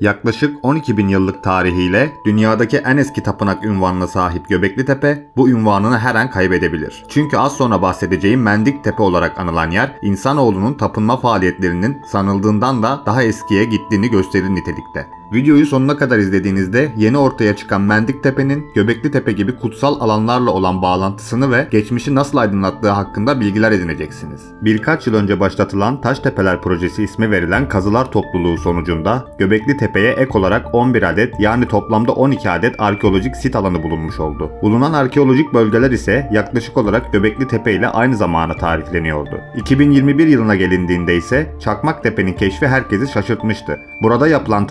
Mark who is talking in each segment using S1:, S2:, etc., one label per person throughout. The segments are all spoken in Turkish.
S1: Yaklaşık 12 bin yıllık tarihiyle dünyadaki en eski tapınak ünvanına sahip Göbekli Tepe bu ünvanını her an kaybedebilir. Çünkü az sonra bahsedeceğim Mendik Tepe olarak anılan yer insanoğlunun tapınma faaliyetlerinin sanıldığından da daha eskiye gittiğini gösterir nitelikte. Videoyu sonuna kadar izlediğinizde yeni ortaya çıkan Mendik Tepe'nin Göbekli Tepe gibi kutsal alanlarla olan bağlantısını ve geçmişi nasıl aydınlattığı hakkında bilgiler edineceksiniz. Birkaç yıl önce başlatılan Taş Tepeler Projesi ismi verilen kazılar topluluğu sonucunda Göbekli Tepe'ye ek olarak 11 adet yani toplamda 12 adet arkeolojik sit alanı bulunmuş oldu. Bulunan arkeolojik bölgeler ise yaklaşık olarak Göbekli Tepe ile aynı zamana tarihleniyordu. 2021 yılına gelindiğinde ise Çakmak Tepe'nin keşfi herkesi şaşırtmıştı. Burada yapılan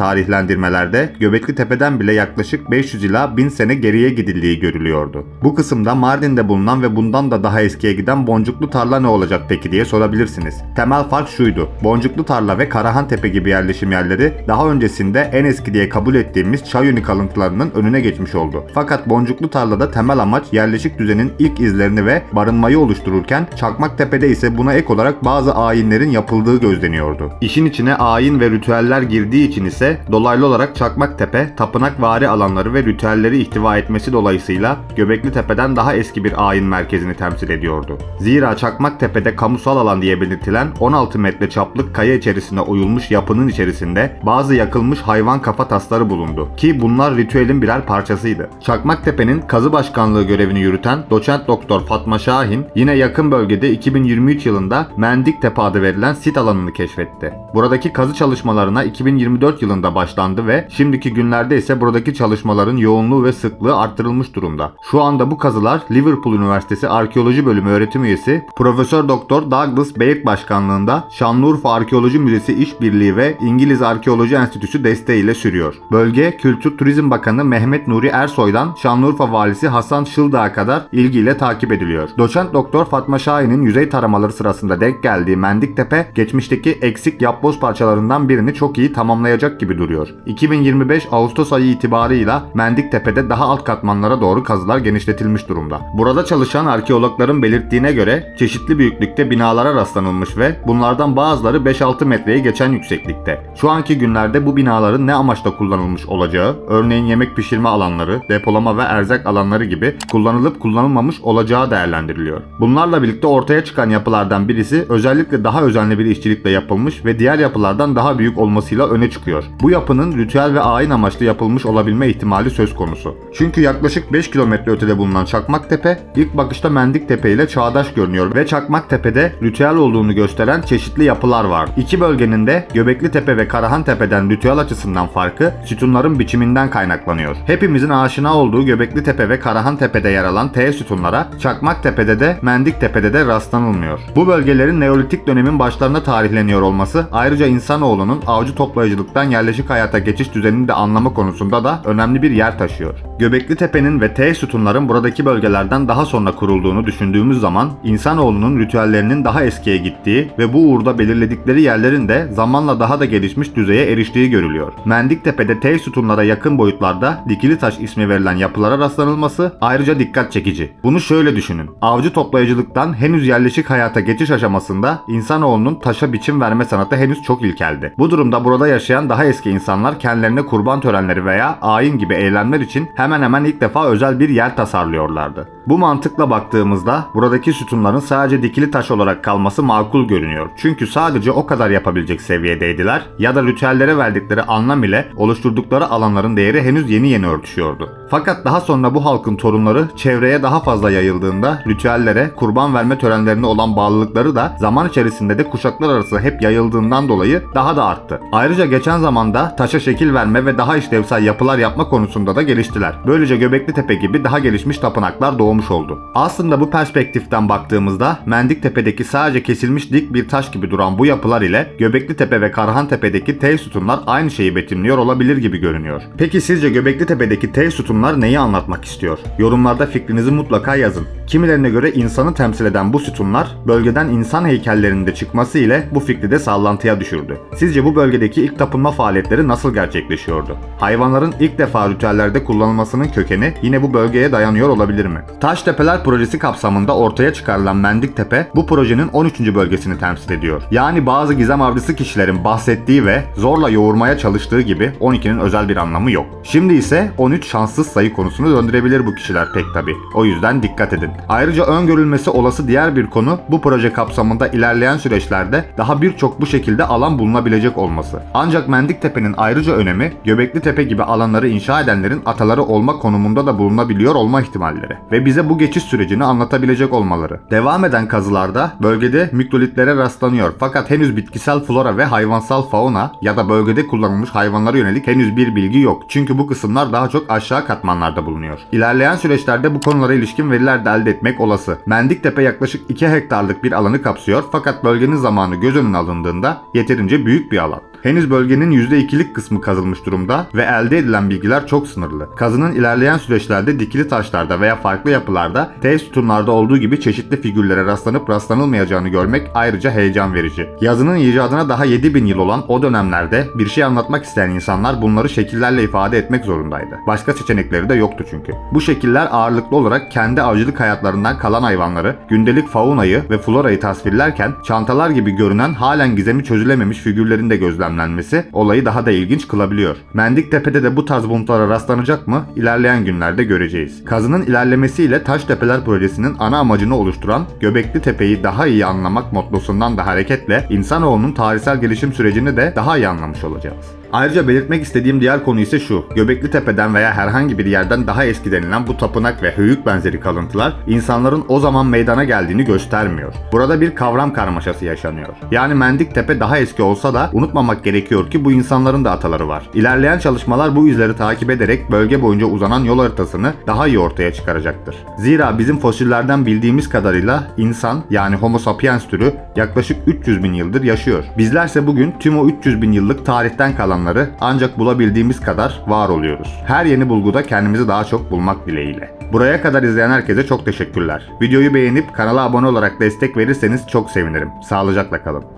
S1: tarihlendirmelerde Göbekli Tepe'den bile yaklaşık 500 ila 1000 sene geriye gidildiği görülüyordu. Bu kısımda Mardin'de bulunan ve bundan da daha eskiye giden Boncuklu Tarla ne olacak peki diye sorabilirsiniz. Temel fark şuydu. Boncuklu Tarla ve Karahan Tepe gibi yerleşim yerleri daha öncesinde en eski diye kabul ettiğimiz Çayuni kalıntılarının önüne geçmiş oldu. Fakat Boncuklu Tarla'da temel amaç yerleşik düzenin ilk izlerini ve barınmayı oluştururken Çakmak Tepe'de ise buna ek olarak bazı ayinlerin yapıldığı gözleniyordu. İşin içine ayin ve ritüeller girdiği için ise dolaylı olarak Çakmak Tepe, tapınak vari alanları ve ritüelleri ihtiva etmesi dolayısıyla Göbekli Tepe'den daha eski bir ayin merkezini temsil ediyordu. Zira Çakmak Tepe'de kamusal alan diye belirtilen 16 metre çaplık kaya içerisine oyulmuş yapının içerisinde bazı yakılmış hayvan kafa tasları bulundu ki bunlar ritüelin birer parçasıydı. Çakmak Tepe'nin kazı başkanlığı görevini yürüten doçent doktor Fatma Şahin yine yakın bölgede 2023 yılında Mendik Tepe adı verilen sit alanını keşfetti. Buradaki kazı çalışmalarına 2024 yılında başlandı ve şimdiki günlerde ise buradaki çalışmaların yoğunluğu ve sıklığı arttırılmış durumda. Şu anda bu kazılar Liverpool Üniversitesi Arkeoloji Bölümü öğretim üyesi Profesör Doktor Douglas Baird başkanlığında Şanlıurfa Arkeoloji Müzesi İşbirliği ve İngiliz Arkeoloji Enstitüsü desteğiyle sürüyor. Bölge Kültür Turizm Bakanı Mehmet Nuri Ersoy'dan Şanlıurfa Valisi Hasan Şıldağ'a kadar ilgiyle takip ediliyor. Doçent Doktor Fatma Şahin'in yüzey taramaları sırasında denk geldiği Mendiktepe geçmişteki eksik yapboz parçalarından birini çok iyi tamamlayacak gibi duruyor. 2025 Ağustos ayı itibarıyla Mendiktepe'de daha alt katmanlara doğru kazılar genişletilmiş durumda. Burada çalışan arkeologların belirttiğine göre çeşitli büyüklükte binalara rastlanılmış ve bunlardan bazıları 5-6 metreye geçen yükseklikte. Şu anki günlerde bu binaların ne amaçla kullanılmış olacağı, örneğin yemek pişirme alanları, depolama ve erzak alanları gibi kullanılıp kullanılmamış olacağı değerlendiriliyor. Bunlarla birlikte ortaya çıkan yapılardan birisi özellikle daha özenli bir işçilikle yapılmış ve diğer yapılardan daha büyük olmasıyla öne çıkıyor. Bu yapının ritüel ve ayin amaçlı yapılmış olabilme ihtimali söz konusu. Çünkü yaklaşık 5 kilometre ötede bulunan Çakmaktepe ilk bakışta Mendiktepe ile çağdaş görünüyor ve Çakmaktepe'de ritüel olduğunu gösteren çeşitli yapılar var. İki bölgenin de Göbekli Tepe ve Karahan Tepe'den ritüel açısından farkı sütunların biçiminden kaynaklanıyor. Hepimizin aşina olduğu Göbekli Tepe ve Karahan Tepe'de yer alan T sütunlara Çakmaktepe'de de Mendiktepe'de de rastlanılmıyor. Bu bölgelerin Neolitik dönemin başlarına tarihleniyor olması ayrıca insanoğlunun avcı toplayıcılıktan yerleşik hayata geçiş düzenini de anlama konusunda da önemli bir yer taşıyor. Göbekli Tepe'nin ve T sütunların buradaki bölgelerden daha sonra kurulduğunu düşündüğümüz zaman insanoğlunun ritüellerinin daha eskiye gittiği ve bu uğurda belirledikleri yerlerin de zamanla daha da gelişmiş düzeye eriştiği görülüyor. Mendiktepe'de T sütunlara yakın boyutlarda dikili taş ismi verilen yapılara rastlanılması ayrıca dikkat çekici. Bunu şöyle düşünün. Avcı toplayıcılıktan henüz yerleşik hayata geçiş aşamasında insanoğlunun taşa biçim verme sanatı henüz çok ilkeldi. Bu durumda burada yaşayan daha eski insanlar kendilerine kurban törenleri veya ayin gibi eylemler için hemen hemen ilk defa özel bir yer tasarlıyorlardı. Bu mantıkla baktığımızda buradaki sütunların sadece dikili taş olarak kalması makul görünüyor. Çünkü sadece o kadar yapabilecek seviyedeydiler ya da ritüellere verdikleri anlam ile oluşturdukları alanların değeri henüz yeni yeni örtüşüyordu. Fakat daha sonra bu halkın torunları çevreye daha fazla yayıldığında ritüellere, kurban verme törenlerine olan bağlılıkları da zaman içerisinde de kuşaklar arası hep yayıldığından dolayı daha da arttı. Ayrıca geçen zamanda taşa şekil verme ve daha işlevsel yapılar yapma konusunda da geliştiler. Böylece Göbekli Tepe gibi daha gelişmiş tapınaklar doğmuş oldu. Aslında bu perspektiften baktığımızda Mendiktepe'deki sadece kesilmiş dik bir taş gibi duran bu yapılar ile Göbekli Tepe ve Karahan Tepe'deki T sütunlar aynı şeyi betimliyor olabilir gibi görünüyor. Peki sizce Göbekli Tepe'deki T sütunlar neyi anlatmak istiyor? Yorumlarda fikrinizi mutlaka yazın. Kimilerine göre insanı temsil eden bu sütunlar bölgeden insan heykellerinin de çıkması ile bu fikri de sallantıya düşürdü. Sizce bu bölgedeki ilk tapınma faaliyetleri nasıl gerçekleşiyordu? Hayvanların ilk defa ritüellerde kullanılmasının kökeni yine bu bölgeye dayanıyor olabilir mi? Taştepeler projesi kapsamında ortaya çıkarılan Mendiktepe bu projenin 13. bölgesini temsil ediyor. Yani bazı gizem avcısı kişilerin bahsettiği ve zorla yoğurmaya çalıştığı gibi 12'nin özel bir anlamı yok. Şimdi ise 13 şanssız sayı konusunu döndürebilir bu kişiler pek tabi. O yüzden dikkat edin. Ayrıca öngörülmesi olası diğer bir konu bu proje kapsamında ilerleyen süreçlerde daha birçok bu şekilde alan bulunabilecek olması. Ancak Mendiktepe'nin ayrıca önemi Göbekli Tepe gibi alanları inşa edenlerin ataları olma konumunda da bulunabiliyor olma ihtimalleri ve bize bu geçiş sürecini anlatabilecek olmaları. Devam eden kazılarda bölgede mikrolitlere rastlanıyor fakat henüz bitkisel flora ve hayvansal fauna ya da bölgede kullanılmış hayvanlara yönelik henüz bir bilgi yok. Çünkü bu kısımlar daha çok aşağı katmanlarda bulunuyor. İlerleyen süreçlerde bu konulara ilişkin veriler de elde etmek olası. Mendiktepe yaklaşık 2 hektarlık bir alanı kapsıyor fakat bölgenin zamanı göz önüne alındığında yeterince büyük bir alan. Henüz bölgenin %2'lik kısmı kazılmış durumda ve elde edilen bilgiler çok sınırlı. Kazının ilerleyen süreçlerde dikili taşlarda veya farklı yapılarda T sütunlarda olduğu gibi çeşitli figürlere rastlanıp rastlanılmayacağını görmek ayrıca heyecan verici. Yazının icadına daha 7000 yıl olan o dönemlerde bir şey anlatmak isteyen insanlar bunları şekillerle ifade etmek zorundaydı. Başka seçenekleri de yoktu çünkü. Bu şekiller ağırlıklı olarak kendi avcılık hayatlarından kalan hayvanları, gündelik faunayı ve florayı tasvirlerken çantalar gibi görünen halen gizemi çözülememiş figürlerin de gözlemlenmesi olayı daha da ilginç kılabiliyor. Mendiktepe'de de bu tarz buluntulara rastlanacak mı? İlerleyen günlerde göreceğiz. Kazının ilerlemesiyle Taştepeler projesinin ana amacını oluşturan Göbekli Tepe'yi daha iyi anlamak mottosundan da hareketle insanoğlunun tarihsel gelişim sürecini de daha iyi anlamış olacağız. Ayrıca belirtmek istediğim diğer konu ise şu. Göbekli Tepe'den veya herhangi bir yerden daha eski denilen bu tapınak ve höyük benzeri kalıntılar insanların o zaman meydana geldiğini göstermiyor. Burada bir kavram karmaşası yaşanıyor. Yani Mendiktepe daha eski olsa da unutmamak gerekiyor ki bu insanların da ataları var. İlerleyen çalışmalar bu izleri takip ederek bölge boyunca uzanan yol haritasını daha iyi ortaya çıkaracaktır. Zira bizim fosillerden bildiğimiz kadarıyla insan yani Homo sapiens türü yaklaşık 300 bin yıldır yaşıyor. Bizlerse bugün tüm o 300 bin yıllık tarihten kalanları ancak bulabildiğimiz kadar var oluyoruz. Her yeni bulguda kendimizi daha çok bulmak dileğiyle. Buraya kadar izleyen herkese çok teşekkürler. Videoyu beğenip kanala abone olarak destek verirseniz çok sevinirim. Sağlıcakla kalın.